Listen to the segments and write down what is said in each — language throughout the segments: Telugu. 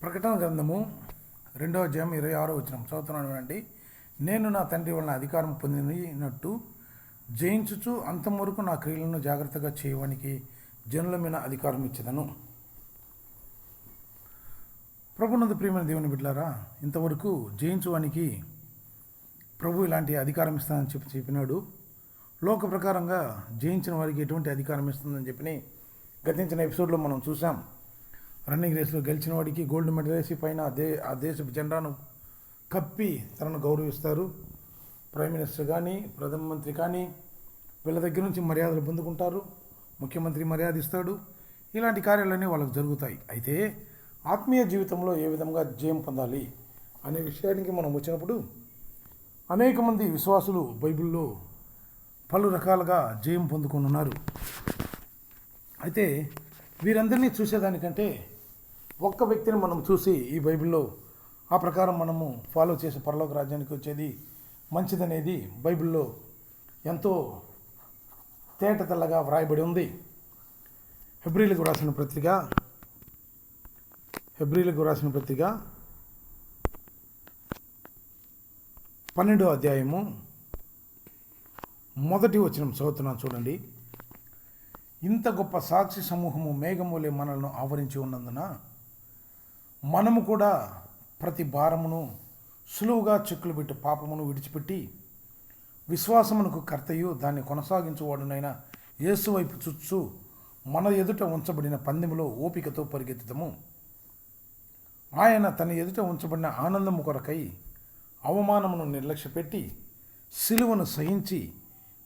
ప్రకటన గ్రంథము రెండవ అధ్యాయం ఇరవై ఆరో వచ్చిన చదువుతున్నాను అండి నేను నా తండ్రి వలన అధికారం పొందినట్టు జయించుచు అంతం వరకు నా క్రియలను జాగ్రత్తగా చేయడానికి జనుల మీద అధికారం ఇచ్చేదను. ప్రభునందు ప్రియమైన దేవుని బిడ్డారా ఇంతవరకు జయించువానికి ప్రభు ఇలాంటి అధికారం ఇస్తానని చెప్పి చెప్పినాడు. లోక ప్రకారంగా జయించిన వారికి ఎటువంటి అధికారం ఇస్తుందని చెప్పి గతించిన ఎపిసోడ్లో మనం చూసాం రన్నింగ్ రేస్లో గెలిచిన వాడికి గోల్డ్ మెడల్ వేసి పైన ఆ దే ఆ దేశపు జెండాను కప్పి తనను గౌరవిస్తారు. ప్రైమ్ మినిస్టర్ కానీ ప్రధానమంత్రి కానీ వీళ్ళ దగ్గర నుంచి మర్యాదలు పొందుకుంటారు. ముఖ్యమంత్రి మర్యాద ఇస్తాడు ఇలాంటి కార్యాలన్నీ వాళ్ళకు జరుగుతాయి. అయితే ఆత్మీయ జీవితంలో ఏ విధంగా జయం పొందాలి అనే విషయానికి మనం వచ్చినప్పుడు అనేక మంది విశ్వాసులు బైబిల్లో పలు రకాలుగా జయం పొందుకొని ఉన్నారు. అయితే వీరందరినీ చూసేదానికంటే ఒక్క వ్యక్తిని మనం చూసి ఈ బైబిల్లో ఆ ప్రకారం మనము ఫాలో చేసే పరలోక రాజ్యానికి వచ్చేది మంచిదనేది బైబిల్లో ఎంతో తేట తెల్లగా వ్రాయబడి ఉంది. హెబ్రిలకు రాసిన పత్రిక హెబ్రిలకు రాసిన పత్రిక పన్నెండో అధ్యాయము మొదటి వచ్చిన చదువుతున్నాను చూడండి. ఇంత గొప్ప సాక్షి సమూహము మేఘములే మనలను ఆవరించి ఉన్నందున మనము కూడా ప్రతి భారమును సులువుగా చెక్కులు పెట్టి పాపమును విడిచిపెట్టి విశ్వాసమునకు కర్తయు దాన్ని కొనసాగించువాడునైన యేసు వైపు చుచ్చు మన ఎదుట ఉంచబడిన పందెములో ఓపికతో పరిగెత్తుతాము ఆయన తన ఎదుట ఉంచబడిన ఆనందము కొరకై అవమానమును నిర్లక్ష్యపెట్టి సిలువను సహించి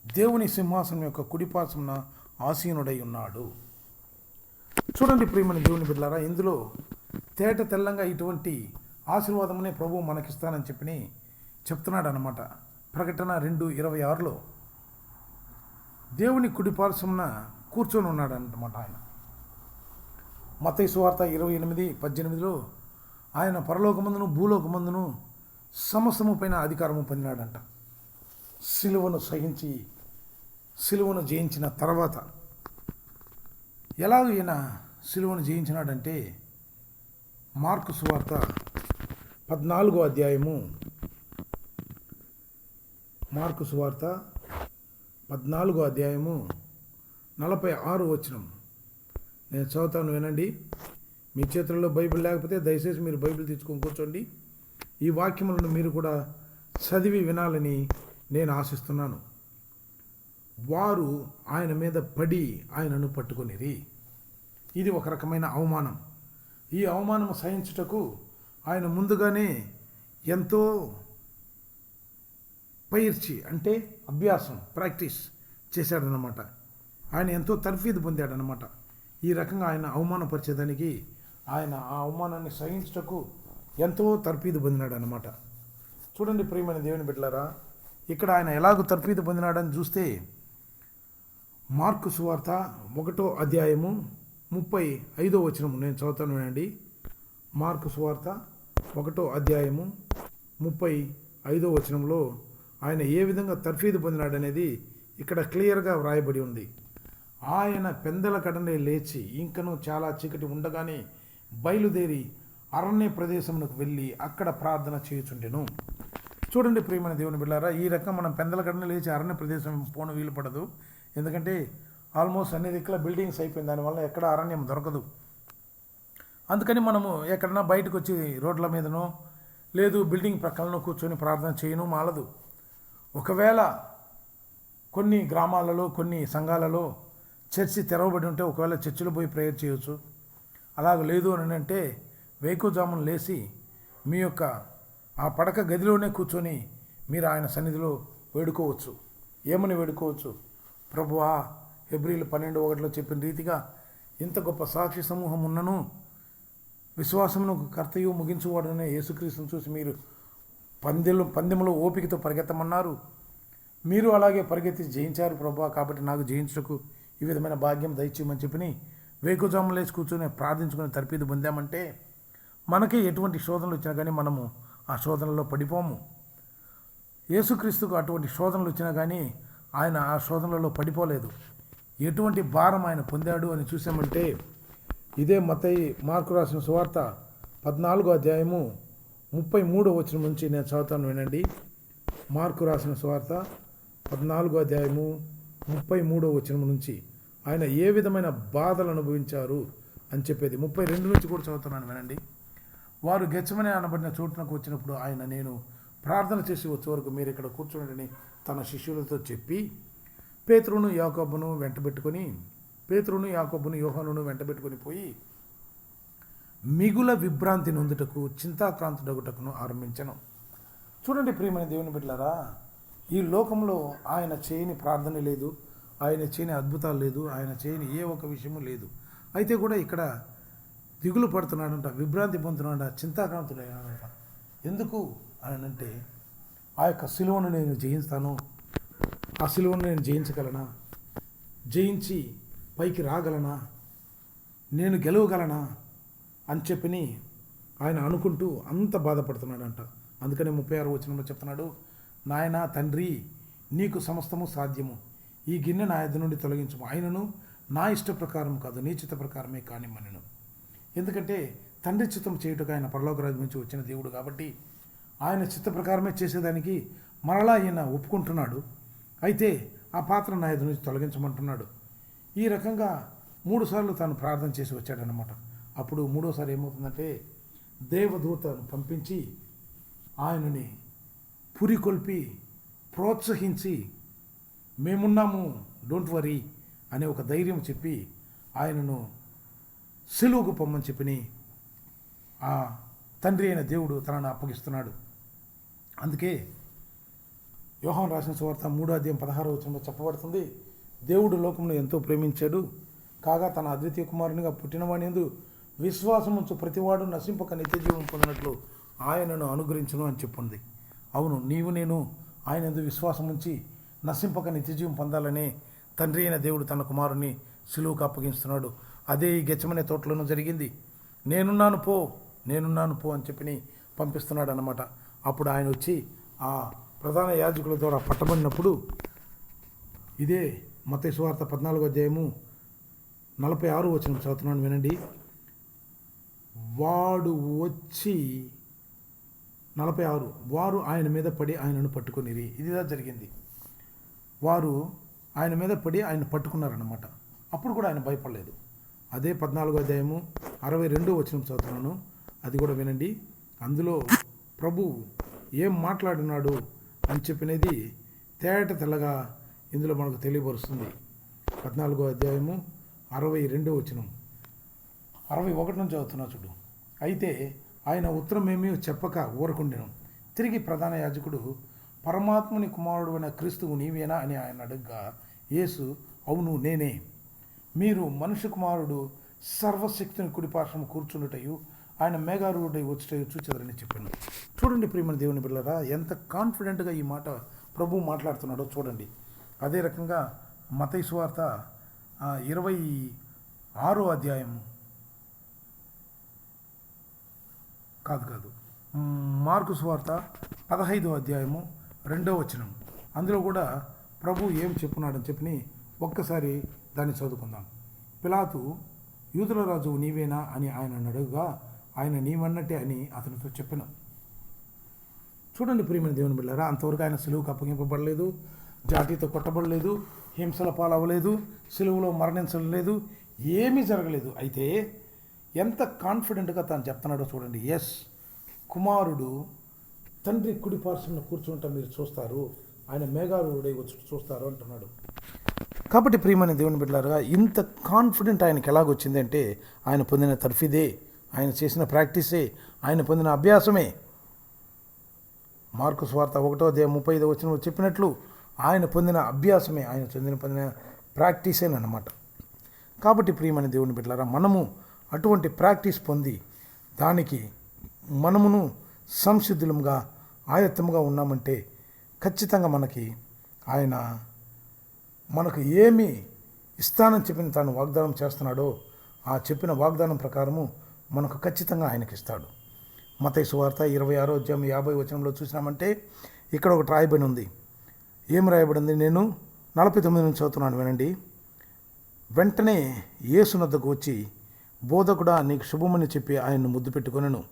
దేవుని సింహాసనం యొక్క కుడిపాసమున ఆసీనుడై ఉన్నాడు. చూడండి ప్రియమైన దేవుని బిడ్డారా ఇందులో తేట తెల్లంగా ఇటువంటి ఆశీర్వాదమునే ప్రభువు మనకిస్తానని చెప్పి చెప్తున్నాడు అనమాట ప్రకటన రెండు ఇరవై ఆరులో దేవుని కుడిపార్శ్వమున కూర్చొని ఉన్నాడు అనమాట ఆయన. మతయి సువార్త ఇరవై ఎనిమిది పద్దెనిమిదిలో ఆయన పరలోకమందును భూలోకమందును సమస్తము పైన అధికారము పొందినాడంట. సిలువను సహించి సిలువను జయించిన తర్వాత ఎలాగ ఈయన సిలువను జయించినాడంటే మార్కు సువార్త పద్నాలుగో అధ్యాయము. మార్కు సువార్త పద్నాలుగో అధ్యాయము నలభై ఆరు వచనం. నేను చదువుతాను వినండి. మీ చేతుల్లో బైబిల్ లేకపోతే దయచేసి మీరు బైబిల్ తెచ్చుకొని కూర్చోండి. ఈ వాక్యములను మీరు కూడా చదివి వినాలని నేను ఆశిస్తున్నాను. వారు ఆయన మీద పడి ఆయనను పట్టుకొనిరి. ఇది ఒక రకమైన అవమానం. ఈ అవమానం సహించుటకు ఆయన ముందుగానే ఎంతో పైర్చి అంటే అభ్యాసం ప్రాక్టీస్ చేశాడనమాట ఆయన ఎంతో తర్ఫీదు పొందాడనమాట ఈ రకంగా ఆయన అవమానపరిచేదానికి ఆయన ఆ అవమానాన్ని సహించుటకు ఎంతో తర్ఫీదు పొందినాడనమాట చూడండి ప్రియమైన దేవుని బిడ్డలారా ఇక్కడ ఆయన ఎలాగో తర్ఫీదు పొందినాడని చూస్తే మార్కు సువార్త ఒకటో అధ్యాయము ముప్పై ఐదో వచనము నేను చదువుతాను అండి మార్కు సువార్త ఒకటో అధ్యాయము ముప్పై ఐదో వచనంలో ఆయన ఏ విధంగా తర్ఫీదు పొందినాడనేది ఇక్కడ క్లియర్గా వ్రాయబడి ఉంది. ఆయన పెందల కడనే లేచి ఇంకను చాలా చీకటి ఉండగానే బయలుదేరి అరణ్య ప్రదేశమునకు వెళ్ళి అక్కడ ప్రార్థన చేయుచుండెను. చూడండి ప్రియమైన దేవుని బిళ్ళారా ఈ రకం మనం పెందల కడన లేచి అరణ్య ప్రదేశం పోను వీలు పడదు. ఎందుకంటే ఆల్మోస్ట్ అన్ని దిక్కుల బిల్డింగ్స్ అయిపోయింది. దానివల్ల ఎక్కడ అరణ్యం దొరకదు. అందుకని మనము ఎక్కడన్నా బయటకు వచ్చి రోడ్ల మీదనో లేదు బిల్డింగ్ ప్రక్కలను కూర్చొని ప్రార్థన చేయను మాలదు. ఒకవేళ కొన్ని గ్రామాలలో కొన్ని సంఘాలలో చర్చి తెరవబడి ఉంటే ఒకవేళ చర్చిలో పోయి ప్రేయర్ చేయొచ్చు. అలాగ లేదు అని అంటే వేకుజామును లేచి మీ యొక్క ఆ పడక గదిలోనే కూర్చొని మీరు ఆయన సన్నిధిలో వేడుకోవచ్చు. ఏమని వేడుకోవచ్చు? ప్రభువా ఫిబ్రవరి పన్నెండు ఒకటిలో చెప్పిన రీతిగా ఇంత గొప్ప సాక్షి సమూహం ఉన్నను విశ్వాసమును కర్తయు ముగించువాడనే యేసుక్రీస్తును చూసి మీరు పందెలు పందెములో ఓపికతో పరిగెత్తమన్నారు. మీరు అలాగే పరిగెత్తి జయించారు ప్రభా కాబట్టి నాకు జయించుటకు ఈ విధమైన భాగ్యం దయచేయమని చెప్పి వేకుజాములేసి కూర్చొని ప్రార్థించుకుని తర్పీదు పొందామంటే మనకి ఎటువంటి శోధనలు వచ్చినా కానీ మనము ఆ శోధనలో పడిపోము. యేసుక్రీస్తుకు అటువంటి శోధనలు వచ్చినా కానీ ఆయన ఆ శోధనలలో పడిపోలేదు. ఎటువంటి భారం ఆయన పొందాడు అని చూసామంటే ఇదే మతయి మార్కు రాసిన సువార్త పద్నాలుగో అధ్యాయము ముప్పై మూడో వచ్చిన నుంచి నేను చదువుతాను వినండి. మార్కు రాసిన స్వార్త పద్నాలుగో అధ్యాయము ముప్పై మూడో వచనం నుంచి ఆయన ఏ విధమైన బాధలు అనుభవించారు అని చెప్పేది. ముప్పై రెండు నుంచి కూడా చదువుతున్నాను వినండి. వారు గెచ్చమని అనబడిన చోటునకు వచ్చినప్పుడు ఆయన నేను ప్రార్థన చేసి వచ్చే వరకు మీరు ఇక్కడ కూర్చోండి తన శిష్యులతో చెప్పి పేతురును యాకబ్బును వెంటబెట్టుకొని పేతురును యాకబ్బును యోహానును వెంటబెట్టుకొని పోయి మిగుల విభ్రాంతి నొందుటకు చింతాక్రాంతుడగుటకును ఆరంభించను. చూడండి ప్రియమైన దేవుని బిడ్డలారా ఈ లోకంలో ఆయన చేయని ప్రార్థన లేదు ఆయన చేయని అద్భుతాలు లేదు ఆయన చేయని ఏ ఒక్క విషయము లేదు. అయితే కూడా ఇక్కడ దిగులు పడుతున్నాడంట విభ్రాంతి పొందుతున్నాడంట చింతాక్రాంతుడైనాడంట ఎందుకు అని అంటే ఆ యొక్క సిలువను నేను జయిస్తాను ఆ సిలువను నేను జయించగలనా? జయించి పైకి రాగలనా? నేను గెలవగలనా? అని చెప్పని ఆయన అనుకుంటూ అంత బాధపడుతున్నాడంట. అందుకనే ముప్పై ఆరు వచనంలో చెప్తున్నాడు నాయన తండ్రి నీకు సమస్తము సాధ్యము. ఈ గిన్నె నా ఎద్దు నుండి తొలగించము. ఆయనను నా ఇష్ట ప్రకారం కాదు నీ చిత్త ప్రకారమే కానిమ్మనను. ఎందుకంటే తండ్రి చిత్తం చేయుటకు ఆయన పరలోక నుంచి వచ్చిన దేవుడు కాబట్టి ఆయన చిత్త ప్రకారమే చేసేదానికి మరలా ఈయన ఒప్పుకుంటున్నాడు. అయితే ఆ పాత్ర నా ఎదురు నుంచి తొలగించమంటున్నాడు. ఈ రకంగా మూడుసార్లు తాను ప్రార్థన చేసి వచ్చాడనమాట అప్పుడు మూడోసారి ఏమవుతుందంటే దేవదూతను పంపించి ఆయనని పురికొల్పి ప్రోత్సహించి మేమున్నాము డోంట్ వరీ అనే ఒక ధైర్యం చెప్పి ఆయనను సిలువుకు పొమ్మని చెప్పిని ఆ తండ్రి అయిన దేవుడు తనను అప్పగిస్తున్నాడు. అందుకే యోహాన్ రాసిన సువార్త మూడో అధ్యాయం పదహారో వచనంలో చెప్పబడుతుంది. దేవుడు లోకంలో ఎంతో ప్రేమించాడు. కాగా తన అద్వితీయ కుమారునిగా పుట్టినవాడి ఎందు విశ్వాసం ఉంచు ప్రతివాడు నశింపక నిత్య జీవం పొందినట్లు ఆయనను అనుగ్రహించను అని చెప్పుంది. అవును నీవు నేను ఆయన ఎందు విశ్వాసం ఉంచి నశింపక నిత్య జీవం పొందాలనే తండ్రి అయిన దేవుడు తన కుమారుని సులువుకు అప్పగిస్తున్నాడు అదే ఈ గెచ్చమనే తోటలోనూ జరిగింది. నేనున్నాను పో నేనున్నాను పో అని చెప్పి పంపిస్తున్నాడు అనమాట అప్పుడు ఆయన వచ్చి ఆ ప్రధాన యాజకుల ద్వారా పట్టబడినప్పుడు ఇదే మత సువార్త పద్నాలుగో అధ్యాయము నలభై ఆరు వచ్చిన చదువుతున్నాను వినండి. వాడు వచ్చి నలభై ఆరు వారు ఆయన మీద పడి ఆయనను పట్టుకునిరి. ఇదిదా జరిగింది. వారు ఆయన మీద పడి ఆయన పట్టుకున్నారన్నమాట. అప్పుడు కూడా ఆయన భయపడలేదు. అదే పద్నాలుగో అధ్యాయము అరవై రెండో వచ్చిన చదువుతున్నాను. అది కూడా వినండి. అందులో ప్రభు ఏం మాట్లాడినాడు? అని చెప్పినది తేట తెల్లగా ఇందులో మనకు తెలియపరుస్తుంది. పద్నాలుగో అధ్యాయము అరవై రెండో వచనం. అరవై ఒకటి నుంచి చదువుతున్నా చూడు. అయితే ఆయన ఉత్తరం ఏమీ చెప్పక ఊరకుండెను. తిరిగి ప్రధాన యాజకుడు పరమాత్ముని కుమారుడు అయిన క్రీస్తువు నీవేనా? అని ఆయన అడుగ్గా యేసు అవును నేనే. మీరు మనుష్య కుమారుడు సర్వశక్తిని కుడిపార్శ్వం కూర్చుండుటయు ఆయన మేఘారూఢై వచ్చి చూచెదరని చెప్పాను. చూడండి ప్రియమైన దేవుని బిడ్డలారా ఎంత కాన్ఫిడెంట్గా ఈ మాట ప్రభు మాట్లాడుతున్నాడో చూడండి. అదే రకంగా మతై వార్త ఇరవై ఆరో అధ్యాయం. కాదు కాదు. మార్కు సువార్త పదహైదో అధ్యాయము రెండో వచనం. అందులో కూడా ప్రభు ఏం చెప్పున్నాడని చెప్పి ఒక్కసారి దాన్ని చదువుకుందాం. పిలాతు యూదుల రాజు నీవేనా అని ఆయన అడుగుగా ఆయన నీవన్నట్టే అని అతనితో చెప్పాను. చూడండి ప్రియమైన దేవుని బిళ్ళారా అంతవరకు ఆయన సులువుకు అప్పగింపబడలేదు జాతితో కొట్టబడలేదు హింసల పాలవ్వలేదు సులువులో మరణించలేదు ఏమీ జరగలేదు. అయితే ఎంత కాన్ఫిడెంట్గా తాను చెప్తున్నాడో చూడండి. ఎస్ కుమారుడు తండ్రి కుడి పార్శ్వన కూర్చుంటా మీరు చూస్తారు ఆయన మేఘారుడై వచ్చి చూస్తారు అంటున్నాడు. కాబట్టి ప్రియమైన దేవుని బిడ్డలారుగా ఇంత కాన్ఫిడెంట్ ఆయనకి ఎలాగొచ్చిందంటే ఆయన పొందిన తర్ఫీదే. ఆయన చేసిన ప్రాక్టీసే ఆయన పొందిన అభ్యాసమే. మార్కు స్వార్థ ఒకటో దే ముప్పై ఐదో వచ్చిన చెప్పినట్లు ఆయన పొందిన అభ్యాసమే ఆయన చెందిన పొందిన ప్రాక్టీసేనమాట కాబట్టి ప్రియమైన దేవుని బిడ్డలారా మనము అటువంటి ప్రాక్టీస్ పొంది దానికి మనమును సంసిద్ధులంగా ఆయత్తముగా ఉన్నామంటే ఖచ్చితంగా మనకి ఆయన మనకు ఏమి ఇస్తానని చెప్పిన తాను వాగ్దానం చేస్తున్నాడో ఆ చెప్పిన వాగ్దానం ప్రకారము మనకు ఖచ్చితంగా ఆయనకి ఇస్తాడు మతై సువార్త ఇరవై ఆరో అధ్యాయం యాభై వచనంలో చూసినామంటే ఇక్కడ ఒకటి రాయబడి ఉంది. ఏం రాయబడింది నేను నలభై తొమ్మిది నుంచి చదువుతున్నాను వినండి. వెంటనే యేసునద్దకు వచ్చి బోధకుడా నీకు శుభమని చెప్పి ఆయన్ను ముద్దు పెట్టుకొనెను.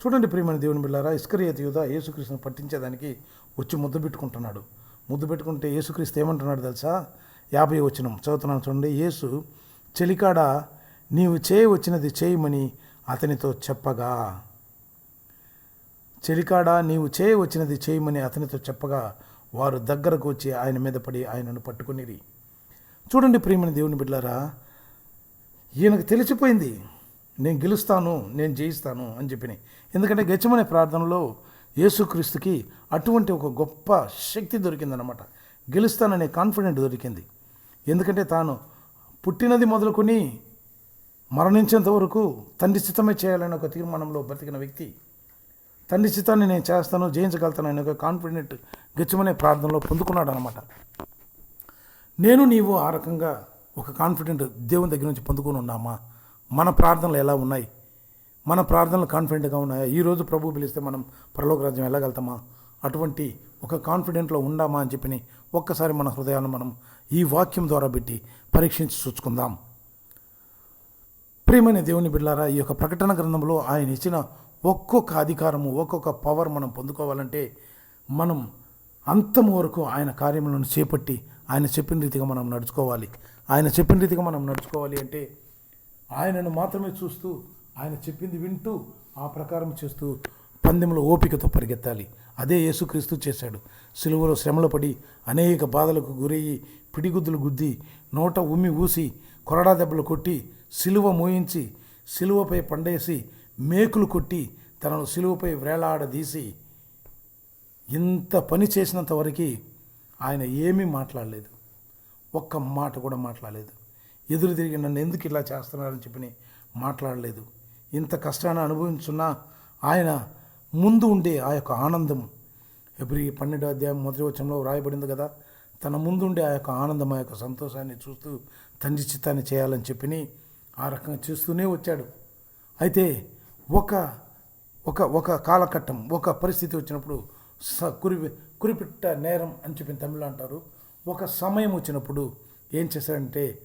చూడండి ప్రియమైన దేవుని బిళ్ళారా ఇస్కరియత యూద యేసుక్రీస్తుని పట్టించేదానికి వచ్చి ముద్దు పెట్టుకుంటున్నాడు. ముద్దు పెట్టుకుంటే యేసుక్రీస్తు ఏమంటున్నాడు తెలుసా? యాభై వచనం చదువుతున్నాను చూడండి. యేసు చెలికాడ నీవు చేయవచ్చినది చేయమని అతనితో చెప్పగా. చెలికాడా నీవు చేయి వచ్చినది చేయమని అతనితో చెప్పగా. వారు దగ్గరకు వచ్చి ఆయన మీద పడి ఆయనను పట్టుకునిరి. చూడండి ప్రియమని దేవుని బిడ్డారా ఈయనకు తెలిసిపోయింది నేను గెలుస్తాను నేను జయిస్తాను అని చెప్పిన. ఎందుకంటే గెచ్చమనే ప్రార్థనలో యేసుక్రీస్తుకి అటువంటి ఒక గొప్ప శక్తి దొరికిందనమాట గెలుస్తాననే కాన్ఫిడెంట్ దొరికింది. ఎందుకంటే తాను పుట్టినది మొదలుకొని మరణించేంత వరకు తండ్రి చిత్తమే చేయాలని ఒక తీర్మానంలో బ్రతికిన వ్యక్తి తండ్రి చిత్తాన్ని నేను చేస్తాను జయించగలుగుతాను అనే ఒక కాన్ఫిడెంట్ గెచ్చమనే ప్రార్థనలో పొందుకున్నాడు అనమాట నేను నీవు ఆ రకంగా ఒక కాన్ఫిడెంట్ దేవుని దగ్గర నుంచి పొందుకొని ఉన్నామా? మన ప్రార్థనలు ఎలా ఉన్నాయి? మన ప్రార్థనలు కాన్ఫిడెంట్గా ఉన్నాయా? ఈరోజు ప్రభు పిలిస్తే మనం పరలోక రాజ్యం వెళ్ళగలుగుతామా? అటువంటి ఒక కాన్ఫిడెంట్లో ఉండామా అని చెప్పి ఒక్కసారి మన హృదయాన్ని మనం ఈ వాక్యం ద్వారా పెట్టి పరీక్షించి చూసుకుందాం. ప్రియమైన దేవుని బిడ్డారా ఈ యొక్క ప్రకటన గ్రంథంలో ఆయన ఇచ్చిన ఒక్కొక్క అధికారము ఒక్కొక్క పవర్ మనం పొందుకోవాలంటే మనం అంతం వరకు ఆయన కార్యములను చేపట్టి ఆయన చెప్పిన రీతిగా మనం నడుచుకోవాలి. ఆయన చెప్పిన రీతిగా మనం నడుచుకోవాలి అంటే ఆయనను మాత్రమే చూస్తూ ఆయన చెప్పింది వింటూ ఆ ప్రకారం చేస్తూ పందెంలో ఓపికతో పరిగెత్తాలి. అదే యేసుక్రీస్తు చేశాడు. సిలువలో శ్రమలో పడి అనేక బాధలకు గురయ్యి పిడిగుద్దులు గుద్ది నోట ఉమ్మి ఊసి కొరడా దెబ్బలు కొట్టి సిలువ మోయించి సిలువపై పండేసి మేకులు కొట్టి తనను సిలువపై వేలాడదీసి ఇంత పని చేసినంత వరకు ఆయన ఏమీ మాట్లాడలేదు. ఒక్క మాట కూడా మాట్లాడలేదు. ఎదురు తిరిగి నన్ను ఎందుకు ఇలా చేస్తున్నారని చెప్పి మాట్లాడలేదు. ఇంత కష్టాన్ని అనుభవించున్నా ఆయన ముందు ఉండే ఆ యొక్క ఆనందం. ఎబ్రి పన్నెండో అధ్యాయం మొదటి వచనంలో వ్రాయబడింది కదా? తన ముందుండే ఆ యొక్క ఆనందం ఆ యొక్క సంతోషాన్ని చూస్తూ తండ్రి చిత్తాన్ని చేయాలని చెప్పి ఆ రకంగా చేస్తూనే వచ్చాడు. అయితే ఒక ఒక ఒక కాలఘట్టం ఒక పరిస్థితి వచ్చినప్పుడు స కురి కురిపిట్ట నేరం అని చెప్పిన తమిళ అంటారు. ఒక సమయం వచ్చినప్పుడు ఏం చేశాడంటే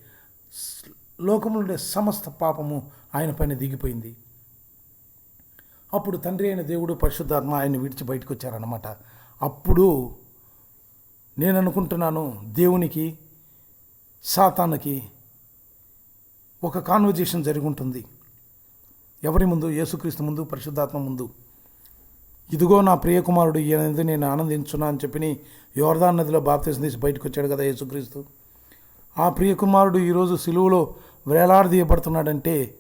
స్- లోకంలో ఉండే సమస్త పాపము ఆయన పైన దిగిపోయింది. అప్పుడు తండ్రి అయిన దేవుడు పరిశుద్ధాత్మ ఆయన విడిచి బయటకు వచ్చారన్నమాట. అప్పుడు నేను అనుకుంటున్నాను దేవునికి సాతానికి ఒక కాన్వర్జేషన్ జరిగి ఉంటుంది ఎవరి ముందు? యేసుక్రీస్తు ముందు? పరిశుద్ధాత్మ ముందు? ఇదిగో నా ప్రియకుమారుడు ఈయనది నేను ఆనందించున్నా అని చెప్పి యోర్దాన్ నదిలో బాప్తీసం తీసి బయటకు వచ్చాడు కదా యేసుక్రీస్తు. ఆ ప్రియకుమారుడు ఈరోజు సిలువలో వేలాడదీయబడుతున్నాడంటే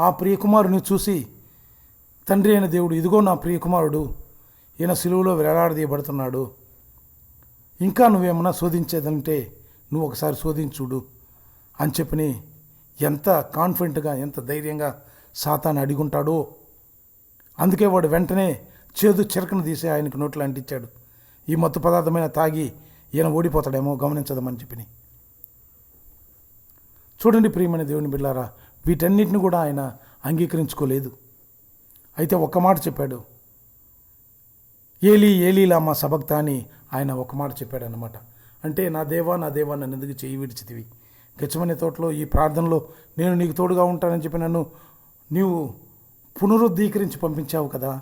ఆ ప్రియకుమారుని చూసి తండ్రి అయిన దేవుడు ఇదిగో నా ప్రియకుమారుడు ఈయన సిలువలో వేలాడదీయబడుతున్నాడు. ఇంకా నువ్వేమన్నా శోధించేదంటే నువ్వు ఒకసారి శోధించుడు అని చెప్పని ఎంత కాన్ఫిడెంట్గా ఎంత ధైర్యంగా సాతాన్ని అడిగుంటాడో. అందుకే వాడు వెంటనే చేదు చిరకను తీసి ఆయనకు నోట్లు అంటించాడు. ఈ మత్తు పదార్థమైన తాగి ఈయన ఓడిపోతాడేమో గమనించదమని చెప్పిని. చూడండి ప్రియమైన దేవుని బిళ్ళారా వీటన్నిటిని కూడా ఆయన అంగీకరించుకోలేదు. అయితే ఒక్క మాట చెప్పాడు. ఏలీ ఏలీలా మా సబక్తా అని ఆయన ఒక మాట చెప్పాడనమాట అంటే నా దేవా నా దేవా నన్ను ఎందుకు చేయి విడిచితివి? గచ్చమనే తోటలో ఈ ప్రార్థనలో నేను నీకు తోడుగా ఉంటానని చెప్పి నన్ను నీవు పునరుద్ధీకరించి పంపించావు కదా.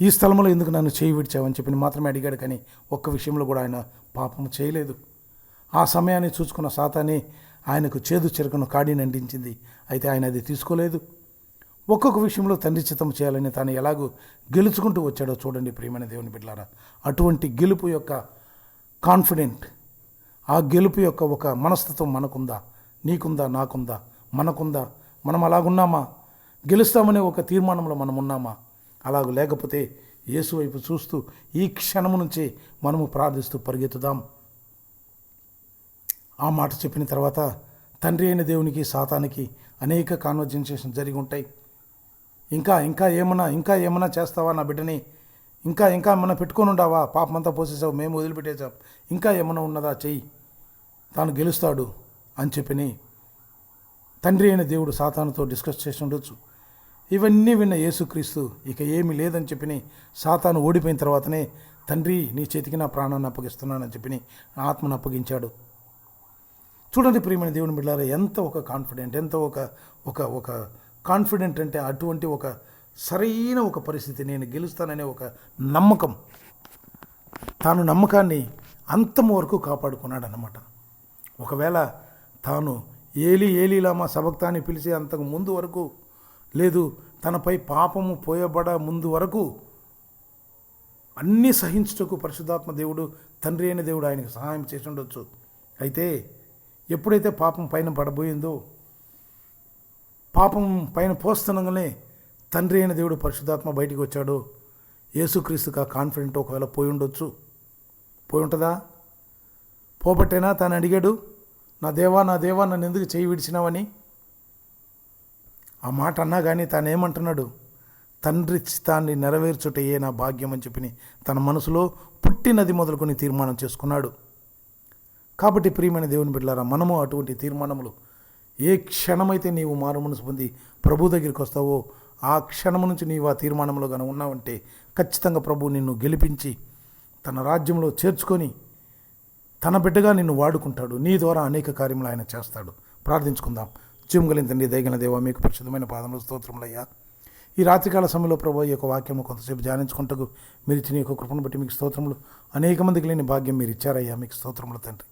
ఈ స్థలంలో ఎందుకు నన్ను చేయి విడిచావని చెప్పి మాత్రమే అడిగాడు కానీ ఒక్క విషయంలో కూడా ఆయన పాపం చేయలేదు. ఆ సమయాన్ని చూసుకున్న సాతానే ఆయనకు చేదు చెరుకును కాడిని అంటించింది అయితే ఆయన అది తీసుకోలేదు. ఒక్కొక్క విషయంలో తండ్రి చిత్తం చేయాలని తాను ఎలాగూ గెలుచుకుంటూ వచ్చాడో చూడండి ప్రియమైన దేవుని బిడ్డలారా. అటువంటి గెలుపు యొక్క కాన్ఫిడెంట్ ఆ గెలుపు యొక్క ఒక మనస్తత్వం మనకుందా? నీకుందా? నాకుందా? మనకుందా? మనం అలాగున్నామా? గెలుస్తామనే ఒక తీర్మానంలో మనం ఉన్నామా? అలాగ లేకపోతే యేసు వైపు చూస్తూ ఈ క్షణము నుంచే మనము ప్రార్థిస్తూ పరిగెత్తుదాం. ఆ మాట చెప్పిన తర్వాత తండ్రి అయిన దేవునికి సాతానికి అనేక కాన్వర్జెన్సేషన్ జరిగి ఉంటాయి. ఇంకా ఇంకా ఏమన్నా ఇంకా ఏమన్నా చేస్తావా నా బిడ్డని? ఇంకా ఇంకా ఏమన్నా పెట్టుకొని ఉండావా? పాపమంతా పోసేసావు మేము వదిలిపెట్టేసాం ఇంకా ఏమన్నా ఉన్నదా? చెయ్యి. తాను గెలుస్తాడు అని చెప్పిని తండ్రి అయిన దేవుడు సాతానుతో డిస్కస్ చేసి ఉండొచ్చు. ఇవన్నీ విన్న యేసుక్రీస్తు ఇక ఏమీ లేదని చెప్పిని సాతాను ఓడిపోయిన తర్వాతనే తండ్రి నీ చేతికి నా ప్రాణాన్ని అప్పగిస్తున్నానని చెప్పిని నా ఆత్మను అప్పగించాడు. చూడండి ప్రియమైన దేవుని బిడ్డారా ఎంత ఒక కాన్ఫిడెంట్ ఎంత ఒక ఒక ఒక కాన్ఫిడెంట్ అంటే అటువంటి ఒక సరైన ఒక పరిస్థితి నేను గెలుస్తాననే ఒక నమ్మకం. తాను నమ్మకాన్ని అంతం వరకు కాపాడుకున్నాడు అన్నమాట ఒకవేళ తాను ఏలి ఏలిలామా సబక్తాన్ని పిలిచి అంతకు ముందు వరకు లేదు తనపై పాపము పోయబడ ముందు వరకు అన్నీ సహించుటకు పరిశుద్ధాత్మ దేవుడు తండ్రి అయిన దేవుడు ఆయనకు సహాయం చేసి ఉండొచ్చు అయితే ఎప్పుడైతే పాపం పైన పడబోయిందో పాపం పైన పోస్తుండగానే తండ్రి అయిన దేవుడు పరిశుద్ధాత్మ బయటికి వచ్చాడు. యేసుక్రీస్తుగా కాన్ఫిడెంట్ ఒకవేళ పోయి ఉండొచ్చు. పోయి ఉంటుందా? పోబట్టేనా? తాను అడిగాడు. నా దేవా నా దేవా నన్ను ఎందుకు చేయి విడిచినావని? ఆ మాట అన్నా కానీ తానేమంటున్నాడు తండ్రి చిత్తాన్ని నెరవేర్చుటయే నా భాగ్యం అని చెప్పి తన మనసులో పుట్టినది మొదలుకొని తీర్మానం చేసుకున్నాడు. కాబట్టి ప్రియమైన దేవుని బిడ్డారా మనము అటువంటి తీర్మానములు ఏ క్షణమైతే నీవు మారు మనసు పొంది ప్రభు దగ్గరికి వస్తావో ఆ క్షణం నుంచి నీవు ఆ తీర్మానంలో కానీ ఉన్నావంటే ఖచ్చితంగా ప్రభు నిన్ను గెలిపించి తన రాజ్యంలో చేర్చుకొని తన బిడ్డగా నిన్ను వాడుకుంటాడు. నీ ద్వారా అనేక కార్యములు ఆయన చేస్తాడు. ప్రార్థించుకుందాం. జీవం తండ్రి దయగల దేవ మీకు పరిశుద్ధమైన పాదములు స్తోత్రములయ్యా. ఈ రాత్రికాల సమయంలో ప్రభు ఈ యొక్క వాక్యము కొంతసేపు ధ్యానించుకుంటకు మీరు ఇచ్చిన యొక్క కృపను బట్టి మీకు స్తోత్రములు అనేక మందికి లేని భాగ్యం మీరు ఇచ్చారయ్యా మీకు స్తోత్రములు తండ్రి.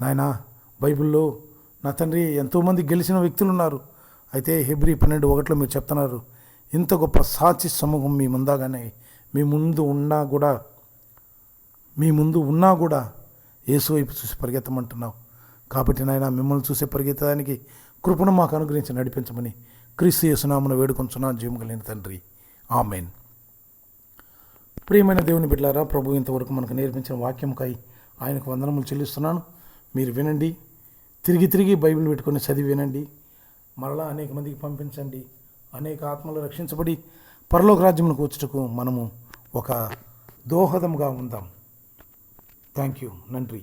నాయనా బైబిల్లో నా తండ్రి ఎంతోమంది గెలిచిన వ్యక్తులు ఉన్నారు. అయితే హెబ్రి పన్నెండు ఒకటిలో మీరు చెప్తున్నారు ఇంత గొప్ప సాచి సమూహం మీ ముందాగానే మీ ముందు ఉన్నా కూడా మీ ముందు ఉన్నా కూడా యేసు వైపు చూసి పరిగెత్తమంటున్నావు. కాబట్టి నాయన మిమ్మల్ని చూసే పరిగెత్తడానికి కృపను మాకు అనుగ్రహించి నడిపించమని క్రీస్తు యేసునామను వేడుకొంచున్నా జీవం కలిగిన తండ్రి. ఆమెన్. ప్రియమైన దేవుని బిడ్డారా ప్రభు ఇంతవరకు మనకు నేర్పించిన వాక్యంకై ఆయనకు వందనములు చెల్లిస్తున్నాను. మీరు వినండి. తిరిగి తిరిగి బైబిల్ పెట్టుకొని చదివి వినండి. మరలా అనేక మందికి పంపించండి. అనేక ఆత్మలు రక్షించబడి పరలోక రాజ్యమును వచ్చుటకు మనము ఒక దోహదంగా ఉందాం. தேங்க்யூ நன்றி